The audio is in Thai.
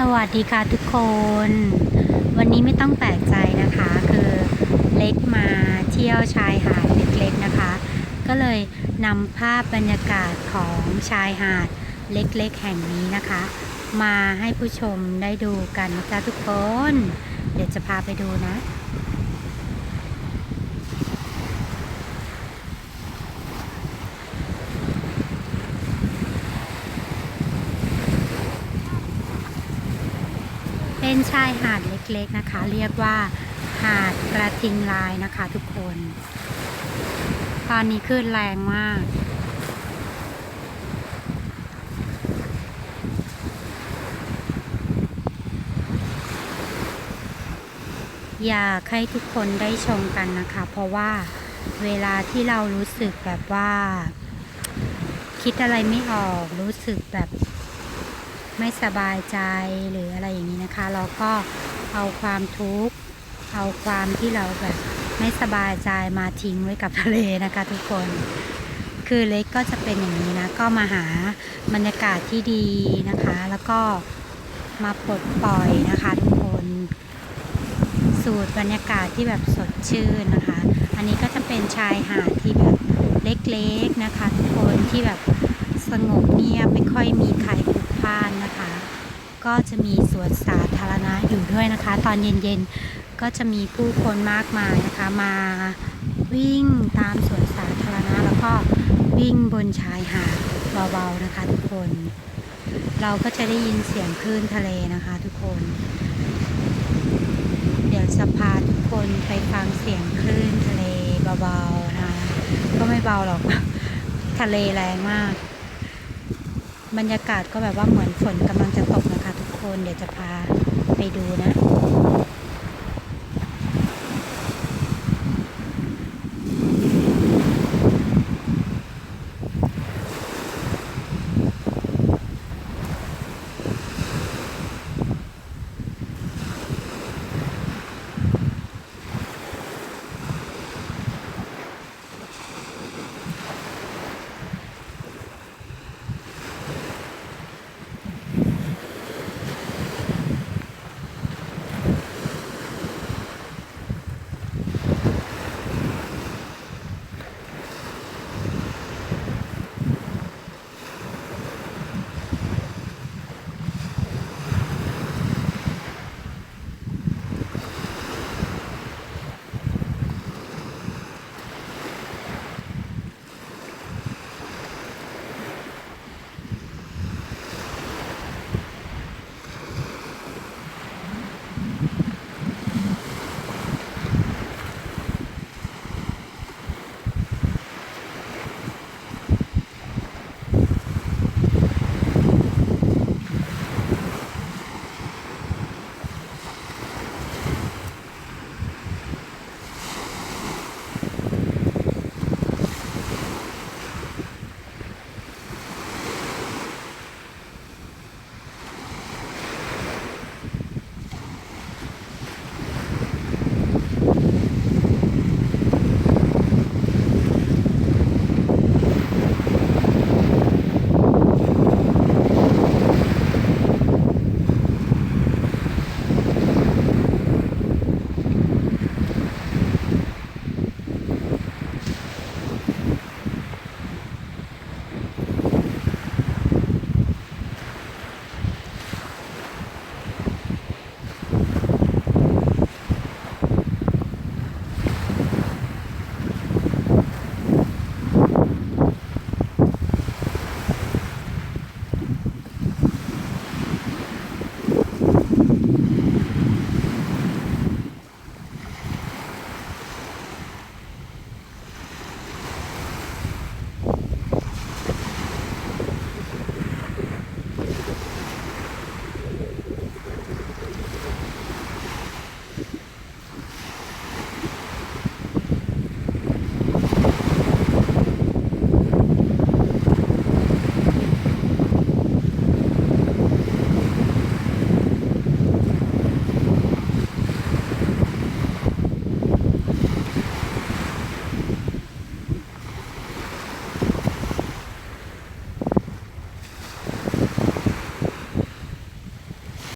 สวัสดีค่ะทุกคน วันนี้ไม่ต้องแปลกใจนะคะ คือเล็กมาเที่ยวชายหาดเล็กๆนะคะ ก็เลยนำภาพบรรยากาศของชายหาดเล็กๆแห่งนี้นะคะ มาให้ผู้ชมได้ดูกันนะจ๊ะทุกคน เดี๋ยวจะพาไปดูนะ เป็นชายหาดเล็กๆนะคะ เรียกว่าหาดกระทิงลายนะคะทุกคน ตอนนี้คลื่นแรงมากอยากให้ทุกคนได้ชมกันนะคะ เพราะว่าเวลาที่เรารู้สึกแบบว่า คิดอะไรไม่ออกรู้สึกแบบ ไม่สบายใจหรืออะไรอย่างนี้นะคะ เราก็เอาความทุกข์เอาความที่เราแบบไม่สบายใจมาทิ้งไว้กับทะเลนะคะ ทุกคนคือเล็กก็จะเป็นอย่างนี้นะก็มาหาบรรยากาศที่ดีนะคะ แล้วก็มาปลดปล่อยนะคะ ทุกคนสูตรบรรยากาศที่แบบสดชื่นนะคะ อันนี้ก็จะเป็นชายหาดที่แบบเล็กๆนะคะ ทุกคนที่แบบสงบเงียบไม่ค่อยมีใคร ลุกพล่านนะคะ ก็จะมีสวนสาธารณะอยู่ด้วยนะคะ ตอนเย็นๆก็จะมีผู้คนมากมายนะคะ มาวิ่งตามสวนสาธารณะแล้วก็วิ่งบนชายหาดเบาๆนะคะ ทุกคน เราก็จะได้ยินเสียงคลื่นทะเลนะคะ ทุกคน เดี๋ยวจะพาทุกคนไปฟังเสียงคลื่นทะเลเบาๆนะคะก็ไม่เบาหรอกทะเลแรงมาก บรรยากาศก็แบบว่าเหมือนฝนกำลังจะตกนะคะทุกคนเดี๋ยวจะพาไปดูนะ